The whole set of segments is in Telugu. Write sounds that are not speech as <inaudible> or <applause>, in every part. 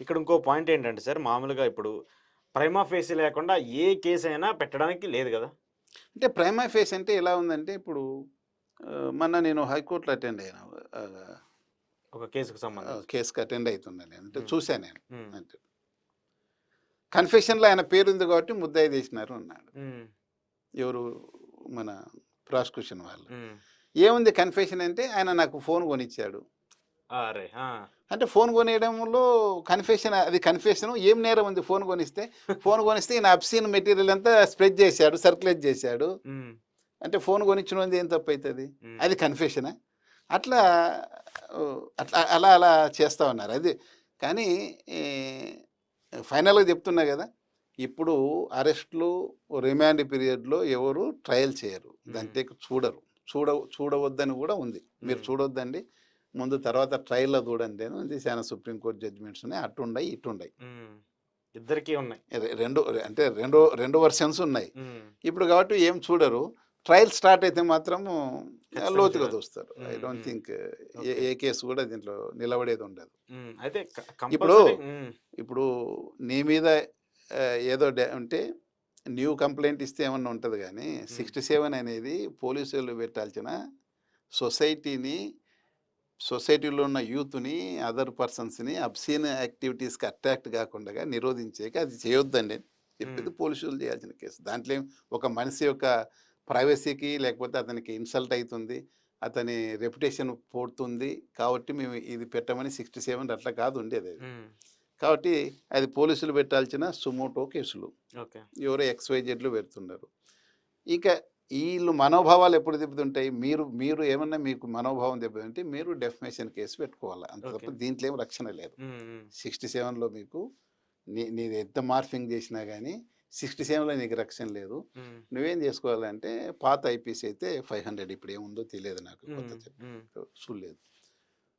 ఇక్కడ ఇంకో పాయింట్ ఏంటంటే సార్ మామూలుగా ఇప్పుడు ప్రైమా ఫేస్ లేకుండా ఏ కేసు అయినా పెట్టడానికి లేదు కదా. అంటే ప్రైమా ఫేస్ అంటే ఎలా ఉందంటే ఇప్పుడు మొన్న నేను హైకోర్టులో అటెండ్ అయినా ఒక కేసుకు సంబంధించి. కేసుకి అటెండ్ అవుతున్నాను నేను అంటే. చూశాను నేను. అంటే కన్ఫెషన్లో ఆయన పేరు ఉంది కాబట్టి ముద్దాయి చేసినారు అన్నాడు. ఎవరు? మన ప్రాసిక్యూషన్ వాళ్ళు. ఏముంది కన్ఫెషన్ అంటే ఆయన నాకు ఫోన్ కొనిచ్చాడు. అంటే ఫోన్ కొనియడంలో కన్ఫెషన్ అది కన్ఫెషన్ ఏం నేరం ఉంది ఫోన్ కొనిస్తే? ఫోన్ కొనిస్తే ఈయన అబ్సీన్ మెటీరియల్ అంతా స్ప్రెడ్ చేశాడు సర్క్యులేట్ చేశాడు. అంటే ఫోన్ కొనిచ్చిన ఏం తప్పు అవుతుంది అది కన్ఫెషనా అట్లా అట్లా అలా అలా చేస్తూ ఉన్నారు. అది కానీ ఫైనల్గా చెప్తున్నా కదా ఇప్పుడు అరెస్ట్లు రిమాండ్ పీరియడ్లో ఎవరు ట్రయల్ చేయరు. దాంట్లో చూడరు. చూడ చూడవద్దని కూడా ఉంది. మీరు మ్మ్. చూడొద్దండి. ముందు తర్వాత ట్రయల్లో చూడండి ఉంది చాలా సుప్రీంకోర్టు జడ్జిమెంట్స్ ఉన్నాయి. ఇటుండయి ఉమ్. ఇద్దరికీ ఉన్నాయి. రెండు అంటే రెండు రెండు వర్షన్స్ ఉన్నాయి. ఇప్పుడు కాబట్టి ఏం చూడరు. ట్రయల్ స్టార్ట్ అయితే మాత్రం ఖచ్చితంగా లోతుగా. చూస్తారు. I don't. Think a case కూడా దీంట్లో నిలబడేది ఉండదు. అయితే ఇప్పుడు ఇప్పుడు నీ మీద ఏదో డా- అంటే న్యూ కంప్లైంట్ ఇస్తే ఏమన్నా ఉంటుంది కానీ సిక్స్టీ సెవెన్ అనేది పోలీసులు పెట్టాల్సిన సొసైటీని సొసైటీలో ఉన్న యూత్ని అదర్ పర్సన్స్ని అబ్సీన్ యాక్టివిటీస్కి అట్రాక్ట్ కాకుండా నిరోధించేకి అది చేయొద్దండి. చెప్పేది. పోలీసులు చేయాల్సిన కేసు. దాంట్లో ఒక మనిషి యొక్క ప్రైవసీకి లేకపోతే అతనికి ఇన్సల్ట్ అవుతుంది అతని రెప్యుటేషన్ పోతుంది కాబట్టి మేము ఇది పెట్టమని సిక్స్టీ సెవెన్ అట్లా కాదు ఉండేది కాబట్టి అది పోలీసులు పెట్టాల్సిన సుమోటో కేసులు. ఎవరో ఎక్స్వైజెడ్లు పెడుతున్నారు. ఇక వీళ్ళు మనోభావాలు ఎప్పుడు దెబ్బతింటాయి? మీరు మీరు ఏమన్నా మీకు మనోభావం దెబ్బతింటే మీరు డెఫమేషన్ కేసు పెట్టుకోవాలి. అంత తప్ప. దీంట్లో ఏం రక్షణ లేదు. సిక్స్టీ సెవెన్లో మీకు నీ నీది ఎంత మార్ఫింగ్ చేసినా కానీ సిక్స్టీ సెవెన్లో నీకు రక్షణ లేదు. నువ్వేం చేసుకోవాలంటే పాత ఐపీసీ అయితే ఫైవ్ హండ్రెడ్ ఇప్పుడు ఏముందో తెలియదు నాకు కొత్త చూడలేదు.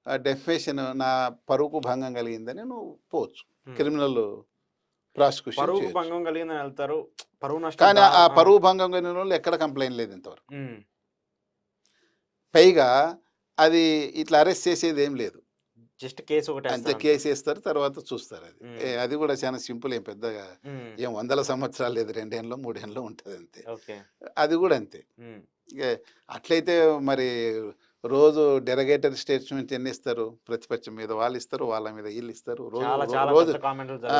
ఆ డెఫమేషన్ నా పరువుకు భంగం కలిగిందని నువ్వు పోవచ్చు. Criminal prosecution. భంగం కలిగిందని వెళ్తారు. పరువు నష్టం కానీ ఆ పరువు భంగం కలిగిన వాళ్ళు ఎక్కడ కంప్లైంట్ లేదు ఇంతవరకు. పైగా అది ఇట్లా అరెస్ట్ చేసేది ఏం లేదు. జస్ట్ కేసు ఒకటి అంతే కేసు వేస్తారు తర్వాత చూస్తారు అది. అది కూడా చాలా సింపుల్ ఏం పెద్దగా ఏం వందల సంవత్సరాలు లేదు రెండేళ్ళు మూడేళ్ళు ఉంటుంది అంతే. అది కూడా అంతే. అట్లయితే మరి రోజు డెరగేటరీ స్టేట్మెంట్ ఎన్ని ఇస్తారు ప్రతిపక్షం మీద వాళ్ళు ఇస్తారు వాళ్ళ మీద వీళ్ళు ఇస్తారు రోజు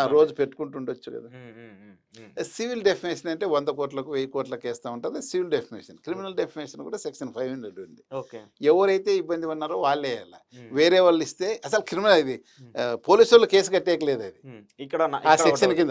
రోజు పెట్టుకుంటుండొచ్చు కదా. సివిల్ డెఫినేషన్ అంటే వంద కోట్లకు వెయ్యి కోట్లకు వేస్తూ ఉంటుంది సివిల్ డెఫినేషన్. క్రిమినల్ డెఫినేషన్ కూడా సెక్షన్ ఫైవ్ హండ్రెడ్ ఉంది. ఎవరైతే ఇబ్బంది ఉన్నారో వాళ్ళే వేయాలి. వేరే వాళ్ళు ఇస్తే అసలు క్రిమినల్ ఇది. పోలీసు వాళ్ళు కేసు కట్టేయట్లేదు అది. ఇక్కడ ఆ ఒకటి- కింద.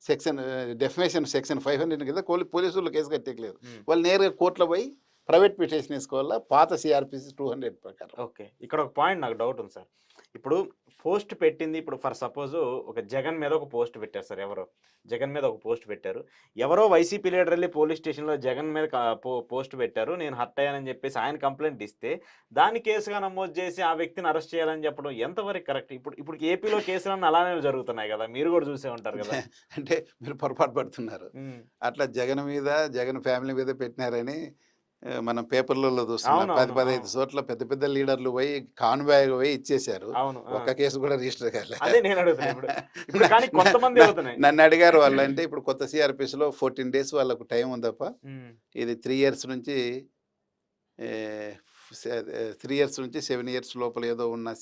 Section definition section five hundred కింద కోలి- పోలీసు వాళ్ళు కేసు కట్టేయట్లేదు. వాళ్ళు నేరుగా కోర్టులో పోయి ప్రైవేట్ పిటిషన్ వేసుకోవాలా? పాత సిఆర్పిసి టూ హండ్రెడ్ ప్రకారం. ఓకే. ఇక్కడ ఒక పాయింట్ నాకు డౌట్ ఉంది సార్. ఇప్పుడు పోస్ట్ పెట్టింది ఇప్పుడు ఫర్ సపోజ్ ఒక జగన్ మీద ఒక పోస్ట్ పెట్టారు సార్ ఎవరో. జగన్ మీద ఒక పోస్ట్ పెట్టారు. ఎవరో వైసీపీ లీడర్ వెళ్ళి పోలీస్ స్టేషన్లో జగన్ మీద పోస్ట్ పెట్టారు. నేను హర్ట్ అయ్యానని చెప్పేసి ఆయన కంప్లైంట్ ఇస్తే దాన్ని కేసుగా నమోదు చేసి ఆ వ్యక్తిని అరెస్ట్ చేయాలని చెప్పడం ఎంతవరకు కరెక్ట్? ఇప్పుడు ఇప్పుడు ఏపీలో కేసులన్నీ అలానే జరుగుతున్నాయి కదా. మీరు కూడా చూసే ఉంటారు కదా. అంటే మీరు పొరపాటు పడుతున్నారు. అట్లా జగన్ మీద జగన్ ఫ్యామిలీ మీద పెట్టినారని మనం పేపర్లలో చూస్తున్నాం. పది పదహైదు. చోట్ల పెద్ద పెద్ద లీడర్లు పోయి కాన్వాయ్ పోయి ఇచ్చేశారు. ఆ. ఒక్క కేసు కూడా రిజిస్టర్ కాలే. అదే నేను అడుగుతున్నా ఇప్పుడు. ఇప్పుడు కానీ కొంతమంది నా- అవుతున్నాయి. నన్ను అడిగారు వాళ్ళు అంటే ఇప్పుడు కొత్త సిఆర్పిస్లో ఫోర్టీన్ డేస్ వాళ్ళకు టైం ఉందప్ప ఇది త్రీ ఇయర్స్ నుంచి త్రీ ఇయర్స్ నుంచి సెవెన్ ఇయర్స్ లోపల ఏదో ఉన్న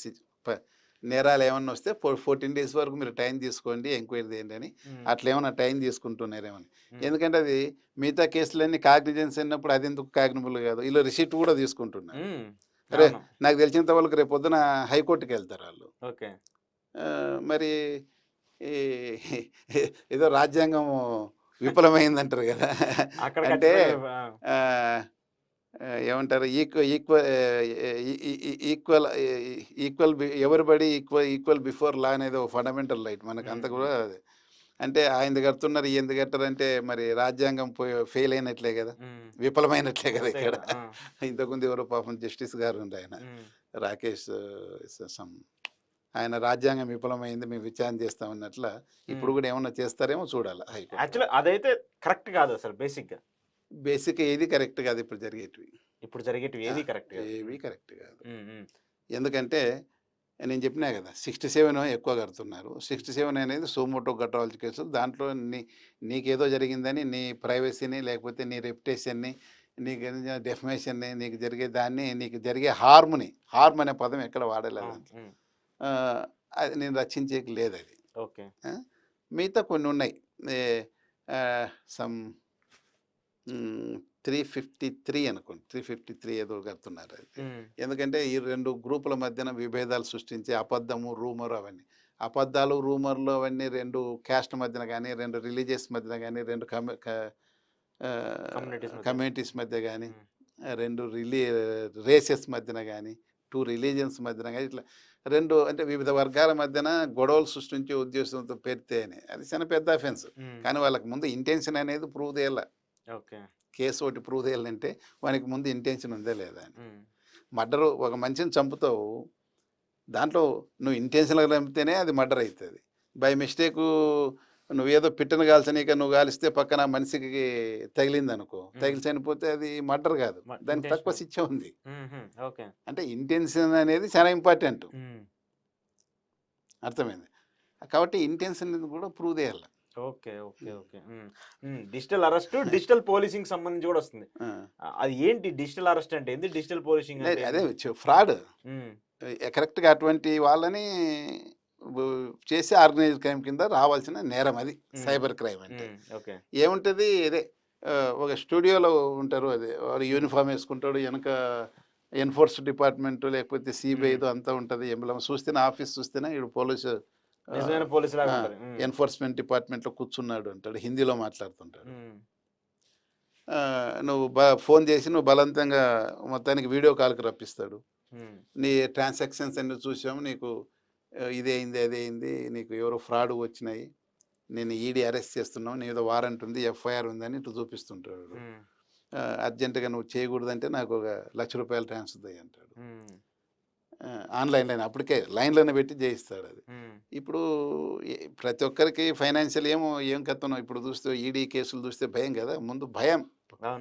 నేరాలు ఏమన్నా వస్తే ఫోర్టీన్ డేస్ వరకు మీరు టైం తీసుకోండి ఎంక్వైరీ చేయండి అని అట్లా ఏమన్నా టైం తీసుకుంటున్నారేమని. ఎందుకంటే అది మిగతా కేసులన్నీ కాగ్నిజెన్స్ అయినప్పుడు అది ఎందుకు కాగ్నిబుల్ కాదు? వీళ్ళు రిసీట్ కూడా తీసుకుంటున్నారు. అరే, నాకు తెలిసినంత వాళ్ళకి రేపు పొద్దున హైకోర్టుకి వెళ్తారు వాళ్ళు. ఓకే. మరి ఈ ఏదో రాజ్యాంగం విఫలమైందంటారు కదా. అంటే ఏమంటారు? Equal equal equal equal everybody equal equal before law అనేది ఒక ఫండమెంటల్ రైట్ మనకు అంత. కూడా అది. అంటే ఆయన కడుతున్నారు ఈయన కట్టారు అంటే మరి రాజ్యాంగం ఫెయిల్ అయినట్లే కదా. విఫలమైనట్లే కదా ఇక్కడ. ఇంతకుముందు ఎవరో పాపం జస్టిస్ గారు ఉండే ఆయన. రాకేష్ సమ్ ఆయన రాజ్యాంగం విఫలమైంది మేము విచారణ చేస్తామన్నట్ల. ఇప్పుడు కూడా ఏమన్నా చేస్తారేమో చూడాలి యాక్చువల్లీ అదైతే కరెక్ట్ కాదు అసలు బేసిక్గా బేసిక్ ఏది కరెక్ట్ కాదు ఇప్పుడు జరిగేటివి. ఇప్పుడు జరిగేటివి ఏది కరెక్ట్ ఏవి కరెక్ట్ కాదు. ఎందుకంటే నేను చెప్పినా కదా సిక్స్టీ సెవెన్ ఎక్కువ కడుతున్నారు. సిక్స్టీ సెవెన్ అనేది సోమోటో కట్టవలసిన కేసులు దాంట్లో నీ నీకేదో జరిగిందని నీ ప్రైవసీని లేకపోతే నీ రెప్యుటేషన్ని నీకు డెఫమేషన్ని నీకు జరిగే దాన్ని నీకు జరిగే హార్మ్ని హార్మ్ అనే పదం ఎక్కడ వాడలేదు అది నేను రచించేకి లేదు అది ఓకే మిగతా కొన్ని ఉన్నాయి. సమ్ త్రీ ఫిఫ్టీ త్రీ అనుకోండి. త్రీ ఫిఫ్టీ త్రీ ఏదో కడుతున్నారు అది. ఎందుకంటే ఈ రెండు గ్రూపుల మధ్యన విభేదాలు సృష్టించి అబద్ధము రూమర్ అవన్నీ. అబద్ధాలు రూమర్లు అవన్నీ రెండు క్యాస్ట్ మధ్యన కానీ రెండు రిలీజియస్ మధ్యన కానీ రెండు. కమ్యూనిటీస్ మధ్య కానీ రెండు రిలీ రేసెస్ మధ్యన కానీ టూ రిలీజియన్స్ మధ్యన కానీ ఇట్లా రెండు అంటే వివిధ వర్గాల మధ్యన గొడవలు సృష్టించే ఉద్దేశంతో పెడితే అని అది చాలా పెద్ద అఫెన్స్ కానీ వాళ్ళకి ముందు ఇంటెన్షన్ అనేది ప్రూవ్ చేయాల. కేసు ఒకటి ప్రూవ్ చేయాలంటే వానికి ముందు ఇంటెన్షన్ ఉందా లేదా అని. మర్డర్ ఒక మనిషిని చంపుతావు దాంట్లో నువ్వు ఇంటెన్షన్గా చంపితేనే అది మర్డర్ అవుతుంది బై మిస్టేక్ నువ్వేదో పిట్టను కాల్చనీక నువ్వు కాలిస్తే పక్కన మనిషికి తగిలింది అనుకో తగిలి చనిపోతే అది మర్డర్ కాదు. దానికి తక్కువ. శిక్ష ఉంది. అంటే ఇంటెన్షన్ అనేది చాలా ఇంపార్టెంట్. అర్థమైంది? కాబట్టి ఇంటెన్షన్ కూడా ప్రూవ్ చేయాలి. Okay okay okay. Digital arrest digital policing సంబంధించి కూడా వస్తుంది. అది ఏంటి డిజిటల్ అరెస్ట్ అంటే? ఏంది డిజిటల్ పోలీసింగ్ అదే ఫ్రాడ్. ఉమ్, కరెక్ట్గా అటువంటి వాళ్ళని చేసి ఆర్గనైజ్ క్రైమ్ కింద రావాల్సిన నేరం అది. సైబర్ క్రైమ్ అంటే. ఏముంటుంది? ఆ, ఒక స్టూడియోలో ఉంటారు అదే వాడు యూనిఫామ్ వేసుకుంటాడు వెనక ఎన్ఫోర్స్ డిపార్ట్మెంట్ లేకపోతే సిబిఐదో అంతా ఉంటుంది ఎంబలం చూస్తేనే ఆఫీస్ చూస్తేనే వీడు పోలీసు నిజమైన పోలీసు లాగా ఉంటారు. ఉమ్, ఎన్ఫోర్స్మెంట్ డిపార్ట్మెంట్లో కూర్చున్నాడు అంటాడు హిందీలో మాట్లాడుతుంటాడు. నువ్వు బ ఫోన్ చేసి నువ్వు బలవంతంగా మొత్తానికి వీడియో కాల్కి రప్పిస్తాడు. నీ ట్రాన్సాక్షన్స్ అన్ని చూసాము నీకు ఇదే అయింది అదే అయింది నీకు ఎవరో ఫ్రాడ్ వచ్చినాయి నేను ఈడీ అరెస్ట్ చేస్తున్నావు నీ ఏదో వారెంట్ ఉంది ఎఫ్ఐఆర్ ఉందని ఇటు చూపిస్తుంటాడు. అర్జెంటుగా నువ్వు చేయకూడదంటే నాకు ఒక లక్ష రూపాయలు ట్రాన్స్ఫర్ అయ్యి అంటాడు. ఉమ్, ఆ, ఆన్లైన్లోనే అప్పటికే లైన్లోనే పెట్టి చేయిస్తాడు అది. ఇప్పుడు ప్రతి ఒక్కరికి ఫైనాన్షియల్ ఏమో ఏం కథనో ఇప్పుడు చూస్తే ఈడీ కేసులు చూస్తే భయం కదా ముందు భయం.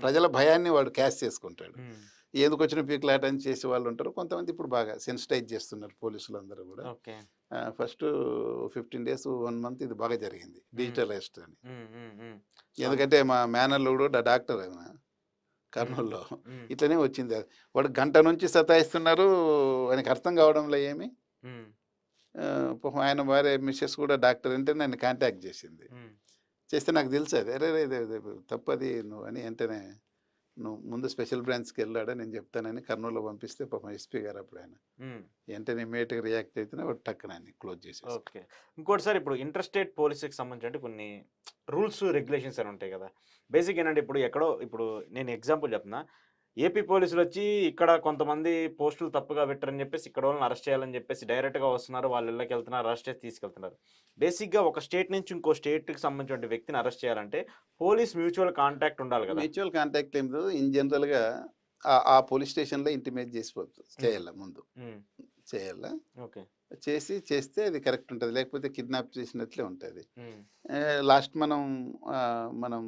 ప్రజల భయాన్ని వాడు క్యాష్ చేసుకుంటాడు. ఎందుకు వచ్చిన పీకులాట అని చేసే వాళ్ళు ఉంటారు. కొంతమంది ఇప్పుడు బాగా సెన్సిటైజ్ చేస్తున్నారు పోలీసులు అందరూ కూడా first fifteen days one month ఇది బాగా జరిగింది. డిజిటల్ అరెస్ట్ అని. ఎందుకంటే మా మేనర్లో కూడా డాక్టర్ ఆయన కర్నూలులో. <laughs> ఇట్లనే వచ్చింది అది. వాడు గంట నుంచి సతాయిస్తున్నారు ఆయనకి అర్థం కావడంలో ఏమి? ఆయన భార్య మిస్సెస్ కూడా డాక్టర్ అంటే నన్ను కాంటాక్ట్ చేసింది. చేస్తే నాకు తెలుసు అది. అరే ఇది తప్పది నువ్వు అని వెంటనే నువ్వు ముందు స్పెషల్ బ్రాంచ్కి వెళ్ళాడా నేను చెప్తానని కర్నూలులో పంపిస్తే పాపం ఎస్పీ గారు అప్పుడు ఆయన. వెంటనే ఇమీడియట్గా రియాక్ట్ అయితేనే వాడు టక్కన ఆయన క్లోజ్ చేసేసి ఓకే. ఇంకోటి సార్ ఇప్పుడు ఇంటర్స్టేట్ పోలీసుకి సంబంధించి అంటే కొన్ని రూల్స్ రెగ్యులేషన్స్ అని ఉంటాయి కదా. బేసిక్ ఏంటంటే ఇప్పుడు ఎక్కడో ఇప్పుడు నేను ఎగ్జాంపుల్ చెప్తున్నా. ఏపీ పోలీసులు వచ్చి ఇక్కడ కొంతమంది పోస్టులు తప్పుగా పెట్టారని చెప్పేసి ఇక్కడ వాళ్ళని అరెస్ట్ చేయాలని చెప్పేసి డైరెక్ట్గా వస్తున్నారు. వాళ్ళ ఇళ్ళకి వెళ్తున్నారు అరెస్ట్ చేసి తీసుకెళ్తున్నారు. బేసిక్గా ఒక స్టేట్ నుంచి ఇంకో స్టేట్కి సంబంధించిన వ్యక్తిని అరెస్ట్ చేయాలంటే పోలీస్ మ్యూచువల్ కాంటాక్ట్ ఉండాలి కదా. మ్యూచువల్ కాంటాక్ట్ ఏం లేదు. ఇన్ జనరల్గా ఆ పోలీస్ స్టేషన్లో ఇంటిమేట్ చేసిపోతుంది చేయాల ముందు. చేయాల. ఓకే. చేసి చేస్తే అది కరెక్ట్ ఉంటుంది. లేకపోతే కిడ్నాప్ చేసినట్లే ఉంటుంది. లాస్ట్ మనం మనం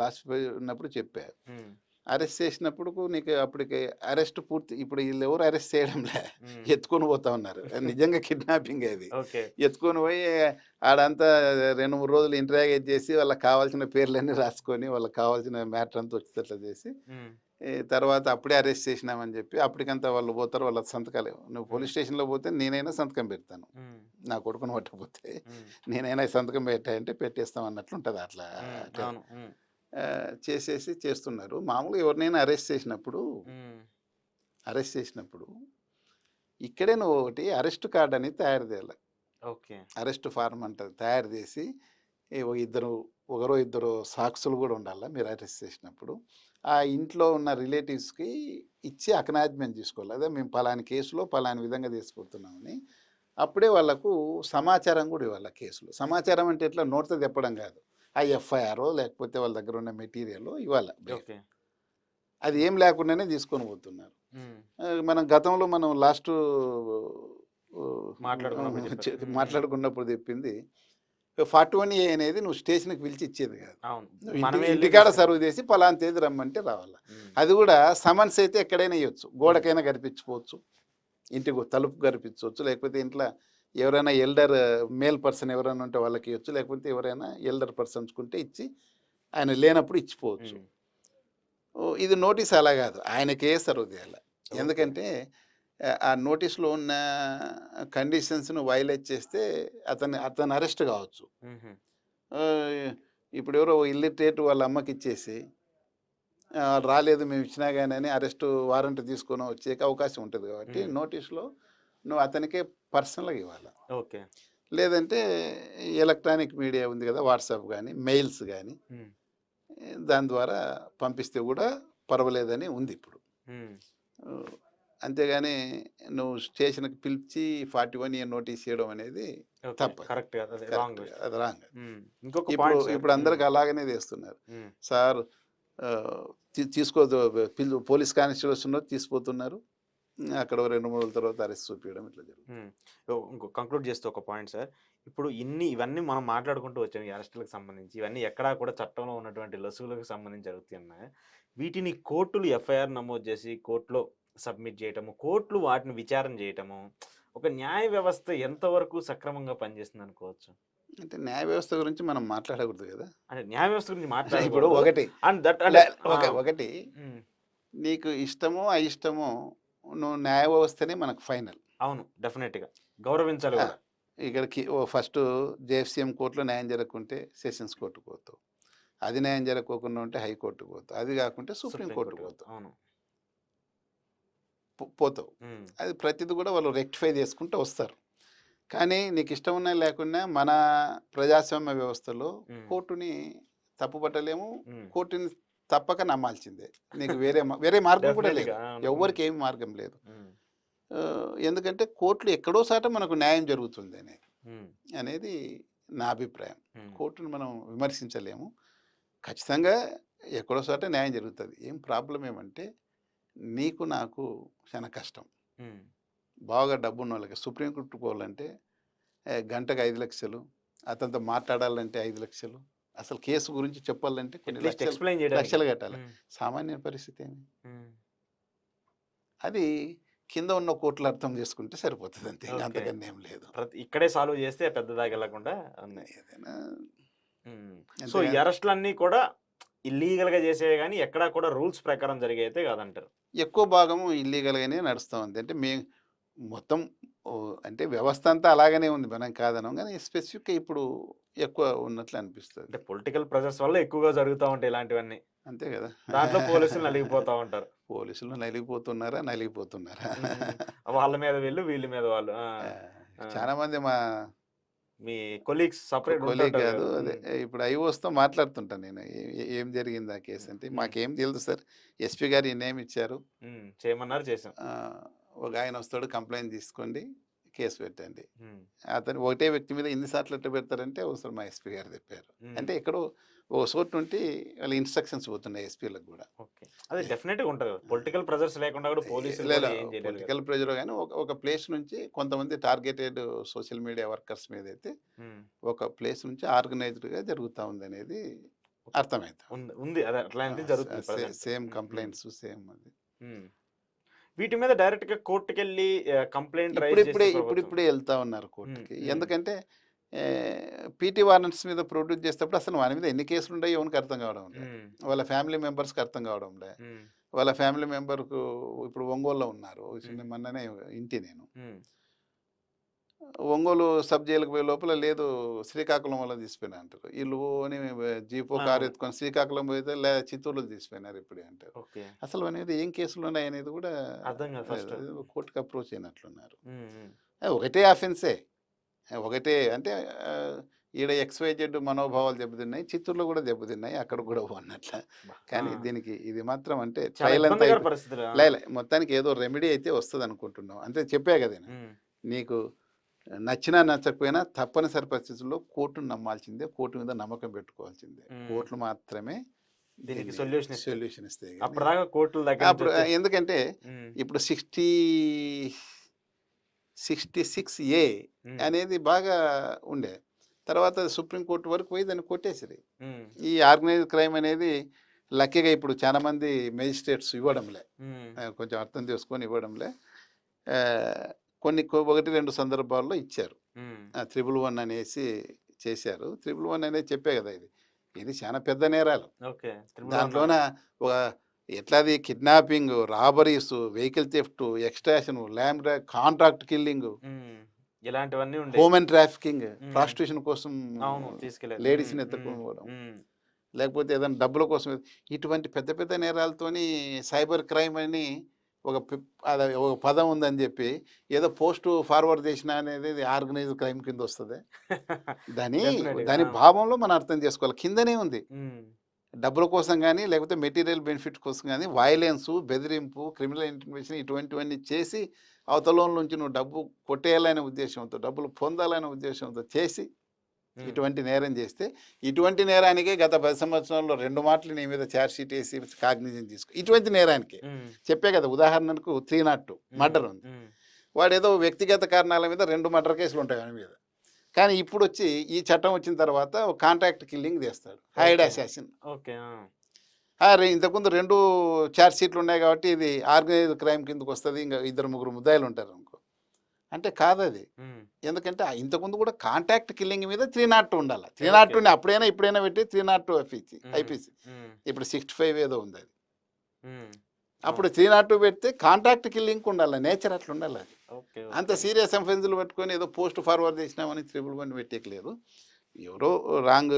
లాస్ట్ ఉన్నప్పుడు చెప్పా. అరెస్ట్ చేసినప్పుడు నీకు అప్పటికి అరెస్ట్ పూర్తి ఇప్పుడు వీళ్ళు ఎవరు అరెస్ట్ చేయడంలే. ఉమ్, ఎత్తుకొని పోతా ఉన్నారు. నిజంగా కిడ్నాపింగ్ అది. ఎత్తుకొని పోయి ఆడంతా రెండు మూడు రోజులు ఇంటరాగేట్ చేసి వాళ్ళకి కావాల్సిన పేర్లన్నీ రాసుకొని వాళ్ళకి కావాల్సిన మ్యాటర్ అంతా వచ్చేటట్లు చేసి తర్వాత అప్పుడే అరెస్ట్ చేసినామని చెప్పి అప్పటికంతా వాళ్ళు పోతారు వాళ్ళ సంతకాలు. నువ్వు పోలీస్ స్టేషన్లో పోతే నేనైనా సంతకం పెడతాను. నా కొడుకుని పట్టకపోతే నేనైనా సంతకం పెట్టాయంటే పెట్టేస్తాం అన్నట్లు ఉంటుంది అట్లా చేసేసి చేస్తున్నారు. మామూలుగా ఎవరినైనా అరెస్ట్ చేసినప్పుడు అరెస్ట్ చేసినప్పుడు ఇక్కడే నువ్వు ఒకటి అరెస్ట్ కార్డ్ అనేది తయారు చేయాలి. ఓకే. అరెస్ట్ ఫార్మ్ అంటది తయారు చేసి ఇద్దరు ఒకరో ఇద్దరు సాక్షులు కూడా ఉండాలి మీరు అరెస్ట్ చేసినప్పుడు. ఆ ఇంట్లో ఉన్న రిలేటివ్స్కి ఇచ్చి అకనాజ్మెంట్ తీసుకోవాలి. అదే మేము పలాని కేసులో పలాని విధంగా తీసుకుంటున్నామని అప్పుడే వాళ్ళకు సమాచారం కూడా ఇవ్వాలి కేసులో. సమాచారం అంటే ఎట్లా? నోటితో చెప్పడం కాదు. ఆ ఎఫ్ఐఆర్ లేకపోతే వాళ్ళ దగ్గర ఉన్న మెటీరియల్ ఇవ్వాలి ఓకే. అది ఏం లేకుండానే తీసుకొని పోతున్నారు. మనం గతంలో మనం లాస్ట్ మాట్లాడుకున్నప్పుడు చెప్పింది ఫార్టీ వన్ ఏ అనేది నువ్వు స్టేషన్కి పిలిచి ఇచ్చేది కాదు. ఇంటికాడ. సర్వ్ చేసి పలానా తేదీ రమ్మంటే రావాలి. అది కూడా సమన్స్ అయితే ఎక్కడైనా ఇవ్వచ్చు గోడకైనా కనిపించుకోవచ్చు. ఇంటికి తలుపు గరిపించవచ్చు లేకపోతే ఇంట్లో ఎవరైనా ఎల్డర్ మేల్ పర్సన్ ఎవరైనా ఉంటే వాళ్ళకి ఇవ్వచ్చు. లేకపోతే ఎవరైనా ఎల్డర్ పర్సన్స్ ఉంటే ఇచ్చి ఆయన లేనప్పుడు ఇచ్చిపోవచ్చు. ఇది నోటీస్ అలా కాదు. ఆయనకే సర్వదేయాల. ఎందుకంటే ఆ- నోటీస్లో ఉన్న కండిషన్స్ను వైలేట్ చేస్తే అతన్ని అతను అరెస్ట్ కావచ్చు. ఇప్పుడు ఎవరో ఇల్లిటరేట్ వాళ్ళ అమ్మకి ఇచ్చేసి రాలేదు మేము ఇచ్చినా కానీ అని అరెస్ట్ వారెంట్ తీసుకొని వచ్చే అవకాశం ఉంటుంది కాబట్టి. నోటీస్లో నువ్వు అతనికే పర్సనల్గా ఇవ్వాలి ఓకే లేదంటే ఎలక్ట్రానిక్ మీడియా ఉంది కదా వాట్సాప్ కానీ మెయిల్స్ కానీ. దాని ద్వారా పంపిస్తే కూడా పర్వాలేదని ఉంది ఇప్పుడు అంతేగాని నువ్వు స్టేషన్కి పిలిచి ఫార్టీ వన్ ఇయర్ నోటీస్ ఇవ్వడం అనేది. కరెక్ట్ కాదు అదే. రాంగ్ ఇప్పుడు. ఇప్పుడు అందరికి. అలాగనే చేస్తున్నారు ఉమ్. సార్ ఆ, తీ- తీసుకోదు పిల్లు పోలీస్ కానిస్టేబుల్స్ ఉన్నారు తీసుకుపోతున్నారు ఉమ్, అక్కడ రెండు మూడు రోజుల తర్వాత అరెస్ట్ చూపించడం ఇట్లా జరుగుతుంది కంక్లూడ్ చేస్తే ఒక పాయింట్ సార్. ఇప్పుడు ఇన్ని ఇవన్నీ మనం మాట్లాడుకుంటూ వచ్చాం ఈ అరెస్టులకు సంబంధించి. ఇవన్నీ ఎక్కడా కూడా చట్టంలో ఉన్నటువంటి లొసుగులకు సంబంధించి జరుగుతున్నాయి? వీటిని కోర్టులు ఎఫ్ఐఆర్ నమోదు చేసి కోర్టులో సబ్మిట్ చేయటము కోర్టులు వాటిని విచారణ చేయటము ఒక న్యాయ వ్యవస్థ ఎంతవరకు సక్రమంగా పనిచేస్తుంది అనుకోవచ్చు? అంటే న్యాయ వ్యవస్థ గురించి మనం మాట్లాడకూడదు కదా? అంటే న్యాయ వ్యవస్థ గురించి ఇప్పుడు మాట్లాడకూడదు ఒకటి. అండ్ దట్ ఒకటి. నీకు ఇష్టమో అయిష్టమో న్యాయ వ్యవస్థనే మనకు ఫైనల్. అవును డెఫినెట్గా గౌరవించాలి ఇక్కడికి ఓ ఫస్ట్ జేఎఫ్సీఎం కోర్టులో న్యాయం జరగకుంటే సెషన్స్ కోర్టుకు పోతావు. అది న్యాయం జరగకోకుండా ఉంటే హైకోర్టుకు పోతావు. అది కాకుంటే సుప్రీం సుప్రీం కోర్టుకు కోర్టు పోతావు. అవును పోతావు. అది ప్రతిదీ కూడా వాళ్ళు రెక్టిఫై చేసుకుంటూ వస్తారు. కానీ నీకు ఇష్టం ఉన్నా లేకున్నా మన ప్రజాస్వామ్య వ్యవస్థలో. కోర్టుని తప్పుపట్టలేము. కోర్టుని తప్పక నమ్మాల్సిందే నీకు వేరే వేరే మార్గం కూడా లేదు. ఎవరికి ఏమి మార్గం లేదు ఎందుకంటే కోర్టులు ఎక్కడో సాట మనకు న్యాయం జరుగుతుంది అనే ఉమ్. అనేది నా అభిప్రాయం. కోర్టును మనం విమర్శించలేము ఖచ్చితంగా ఎక్కడో చోట న్యాయం జరుగుతుంది ఏం ప్రాబ్లం ఏమంటే నీకు నాకు చాలా కష్టం. బాగా డబ్బు ఉన్న వాళ్ళకి సుప్రీం కోర్టు పోవాలంటే గంటకు ఐదు లక్షలు అతనితో మాట్లాడాలంటే ఐదు లక్షలు అసలు కేసు గురించి చెప్పాలంటే కొన్ని లక్షలు కట్టాలి. ఉమ్. సామాన్య పరిస్థితి ఏమి? ఉమ్. అది కింద ఉన్న కోర్టులు అర్థం చేసుకుంటే సరిపోతుంది అంతే. అంతకన్నా ఏం లేదు. ఇక్కడే సాల్వ్ చేస్తే పెద్ద దాకా వెళ్ళకుండా ఉన్నాయి ఏదైనా సో ఈ అంతేగా- అరెస్టులన్నీ కూడా ఇల్లీగల్గా చేసేవి కానీ ఎక్కడా కూడా రూల్స్ ప్రకారం జరిగే అయితే కాదంటారు. ఎక్కువ భాగము ఇల్లీగల్గానే నడుస్తూ ఉంది. అంటే మే మొత్తం అంటే వ్యవస్థ అంతా అలాగనే ఉంది. మనం కాదనం కానీ స్పెసిఫిక్గా ఇప్పుడు ఎక్కువ ఉన్నట్లు అనిపిస్తుంది. అంటే పొలిటికల్ ప్రెజర్స్ వల్ల ఎక్కువగా జరుగుతూ ఉంటాయి ఇలాంటివన్నీ. అంతే కదా. దాంట్లో పోలీసులు <laughs> నలిగిపోతా ఉంటారు. పోలీసులు నలిగిపోతున్నారా? నలిగిపోతున్నారా? వాళ్ళ మీద వీళ్ళు వీళ్ళ మీద వాళ్ళు. చాలా మంది మా మీ కొలీగ్స్ సపరేట్ కొలీగ్ కాదు. అదే ఇప్పుడు ఐఓస్తో మాట్లాడుతుంటాను నేను. ఏ- జరిగింది ఆ కేసు అంటే. మాకేం తెలుసు సార్. ఎస్పీ గారు ఈ నేమ్ ఇచ్చారు. చేయమన్నారు చేసాం ఒక ఆయన వస్తాడు కంప్లైంట్ తీసుకోండి కేసు పెట్టండి. అతను ఒకటే వ్యక్తి మీద ఎన్నిసార్లు ఎట్లా పెడతారంటే అవసరం మా ఎస్పీ గారు చెప్పారు అంటే ఎక్కడో ఓ చోటు నుండి వాళ్ళ ఇన్స్ట్రక్షన్స్ పోతున్నాయి ఎస్పీలకు కూడా. అదే డెఫినెట్గా ఉంటుంది. కదా పొలిటికల్ ప్రెజర్స్ లేకుండా కూడా పోలీసులు కదా. పొలిటికల్ ప్రెజర్ కానీ ఒక ఒక ప్లేస్ నుంచి కొంతమంది టార్గెటెడ్ సోషల్ మీడియా వర్కర్స్ మీద అయితే ఒక ప్లేస్ నుంచి ఆర్గనైజ్డ్గా జరుగుతూ ఉంది అనేది అర్థమైంది. ఉంది అదే అట్లాంటిది జరుగుతుంది. సేమ్ కంప్లైంట్స్ సేమ్ అది. వీటి మీద డైరెక్ట్గా కోర్టుకి వెళ్ళి కంప్లైంట్ ఇప్పుడు ఇప్పుడే ఇప్పుడు ఇప్పుడే వెళ్తా ఉన్నారు కోర్టుకి. ఎందుకంటే పీటీ వారెంట్స్ మీద ప్రొడ్యూస్ చేసేటప్పుడు అసలు వాని మీద ఎన్ని కేసులు ఉన్నాయో ఎవరికి అర్థం కావడం వాళ్ళ ఫ్యామిలీ మెంబర్స్కి అర్థం కావడం లే. వాళ్ళ ఫ్యామిలీ మెంబర్కు ఇప్పుడు ఒంగోలులో ఉన్నారు. మొన్ననే ఇంటి నేను. ఒంగోలు సబ్ జైలుకి పోయే లోపల లేదు శ్రీకాకుళం వల్ల తీసిపోయినా అంటారు. వీళ్ళు అని జీపో. కారు ఎత్తుకొని శ్రీకాకుళం పోతే లే చిత్తూరులో తీసిపోయినారు ఇప్పుడే అంటారు. అసలు అనేది ఏం కేసులు ఉన్నాయి అనేది కూడా అర్థం కాదు కోర్టుకి అప్రోచ్ అయినట్లున్నారు. ఒకటే ఆఫెన్సే. ఒకటే అంటే ఈడ ఎక్స్వైజెడ్ మనోభావాలు దెబ్బతిన్నాయి చిత్తూరులో కూడా దెబ్బతిన్నాయి అక్కడ కూడా అన్నట్ల కానీ దీనికి ఇది మాత్రం అంటే ట్రయల్ అంతా మొత్తానికి ఏదో రెమెడీ అయితే వస్తుంది అనుకుంటున్నాం అంటే చెప్పా కదా నీకు నచ్చినా నచ్చకపోయినా తప్పనిసరి పరిస్థితుల్లో కోర్టును నమ్మాల్సిందే కోర్టు మీద నమ్మకం పెట్టుకోవాల్సిందే. కోర్టులు మాత్రమే దీనికి ఇస్తాయి. సొల్యూషన్ ఇస్తాయి కోర్టుల దగ్గర అప్పుడు ఎందుకంటే ఇప్పుడు సిక్స్టీ సిక్స్టీ సిక్స్ ఏ అనేది బాగా ఉండే. తర్వాత సుప్రీంకోర్టు వరకు పోయి దాన్ని కొట్టేసిరి. ఈ ఆర్గనైజ్ క్రైమ్ అనేది లక్కీగా ఇప్పుడు చాలా మంది మెజిస్ట్రేట్స్ ఇవ్వడంలే. కొంచెం అర్థం చేసుకొని ఇవ్వడంలే. కొన్ని ఒకటి రెండు సందర్భాల్లో ఇచ్చారు. త్రిబుల్ వన్ అనేసి చేశారు. త్రిబుల్ వన్ అనేది చెప్పే కదా ఇది. ఇది చాలా పెద్ద నేరాలు. దాంట్లోన ఒక ఎట్లాది kidnapping robberies vehicle theft extortion land contract killing ఇలాంటివన్నీ హ్యూమన్ ట్రాఫికింగ్. ప్రాస్టిట్యూషన్ కోసం పోవడం. ఉమ్, లేకపోతే ఏదైనా డబ్బుల కోసం ఇటువంటి పెద్ద పెద్ద నేరాలతోని సైబర్ క్రైమ్ అని ఒక ఒక పదం ఉందని చెప్పి ఏదో పోస్ట్ ఫార్వర్డ్ చేసిన అనేది ఆర్గనైజ్ క్రైమ్ కింద వస్తుంది. <laughs> దాని దాని. భావంలో మనం అర్థం చేసుకోవాలి. కిందనే ఉంది. డబ్బుల కోసం కానీ లేకపోతే మెటీరియల్ బెనిఫిట్ కోసం కానీ వైలెన్స్ బెదిరింపు క్రిమినల్ ఇంటిమేషన్ ఇటువంటివన్నీ చేసి అవతల నుంచి నువ్వు డబ్బు కొట్టేయాలనే ఉద్దేశంతో డబ్బులు పొందాలనే ఉద్దేశంతో చేసి ఇటువంటి నేరం చేస్తే ఇటువంటి నేరానికే గత పది సంవత్సరాల్లో రెండు మాటలు నీ మీద ఛార్జ్ షీట్ వేసి కాగ్నిజన్ తీసుకో ఇటువంటి నేరానికి. చెప్పే కదా ఉదాహరణకు త్రీ నాట్ టూ మర్డర్ ఉంది. వాడు ఏదో వ్యక్తిగత కారణాల మీద రెండు మర్డర్ కేసులు ఉంటాయి వాడి మీద. కానీ ఇప్పుడు వచ్చి ఈ చట్టం వచ్చిన తర్వాత కాంట్రాక్ట్ కిల్లింగ్ చేస్తాడు. హైడ్. అసాసిన్. ఓకే ఇంతకుముందు రెండు ఛార్జ్ షీట్లు ఉన్నాయి కాబట్టి ఇది ఆర్గనైజ్డ్ క్రైమ్ కిందకు వస్తుంది. ఇంకా ఇద్దరు ముగ్గురు ముద్దాయిలు ఉంటారు అంటే కాదు అది ఎందుకంటే ఇంతకుముందు కూడా కాంటాక్ట్ కిల్లింగ్ మీద త్రీ నాట్ టూ ఉండాలి. త్రీ నాట్ టూని అప్పుడైనా ఇప్పుడైనా పెట్టి త్రీ నాట్ టూ ఎఫ్ఈసి ఐపీసీ. ఇప్పుడు సిక్స్టీ ఫైవ్ ఏదో ఉంది అది అప్పుడు త్రీ నాట్ టూ పెడితే కాంటాక్ట్ కిల్లింగ్ ఉండాలి. నేచర్ అట్లా ఉండాలి అది. అంత. సీరియస్ అఫెన్స్లు పెట్టుకొని ఏదో పోస్ట్ ఫార్వర్డ్ చేసినామని త్రిబుల్ వన్ పెట్టేయలేదు ఎవరో రాంగ్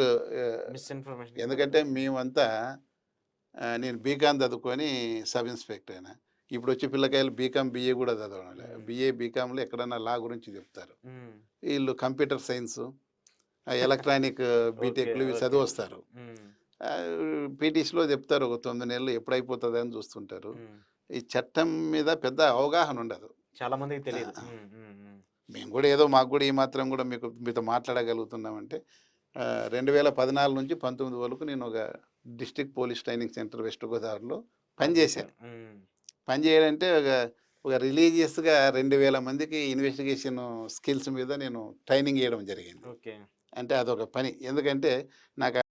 మిస్ఇన్ఫర్మేషన్ ఎందుకంటే మేమంతా నేను బీకామ్ చదువుకొని సబ్ ఇన్స్పెక్టర్ అయినా. ఇప్పుడు వచ్చి పిల్లకాయలు బీకామ్ బీఏ కూడా చదవడం. బీఏ బీకామ్లో ఎక్కడన్నా లా గురించి చెప్తారు. వీళ్ళు కంప్యూటర్ సైన్స్ ఎలక్ట్రానిక్ <laughs> బీటెక్లు ఇవి. చదివి వస్తారు పీటీసీలో చెప్తారు ఒక తొమ్మిది నెలలు ఎప్పుడు అయిపోతుంది అని చూస్తుంటారు. ఈ చట్టం మీద పెద్ద అవగాహన ఉండదు. చాలా మందికి తెలియదు. మేము కూడా ఏదో మాకు కూడా ఈ మాత్రం కూడా మీకు మీతో మాట్లాడగలుగుతున్నామంటే రెండు వేల పద్నాలుగు నుంచి పంతొమ్మిది వరకు నేను ఒక district police training centre west గోదావరిలో పనిచేశాను. పనిచేయాలంటే ఒక ఒక రిలీజియస్గా రెండు వేల మందికి ఇన్వెస్టిగేషన్ స్కిల్స్ మీద నేను ట్రైనింగ్ ఇవ్వడం జరిగింది. ఓకే. అంటే అదొక పని. ఎందుకంటే నాకు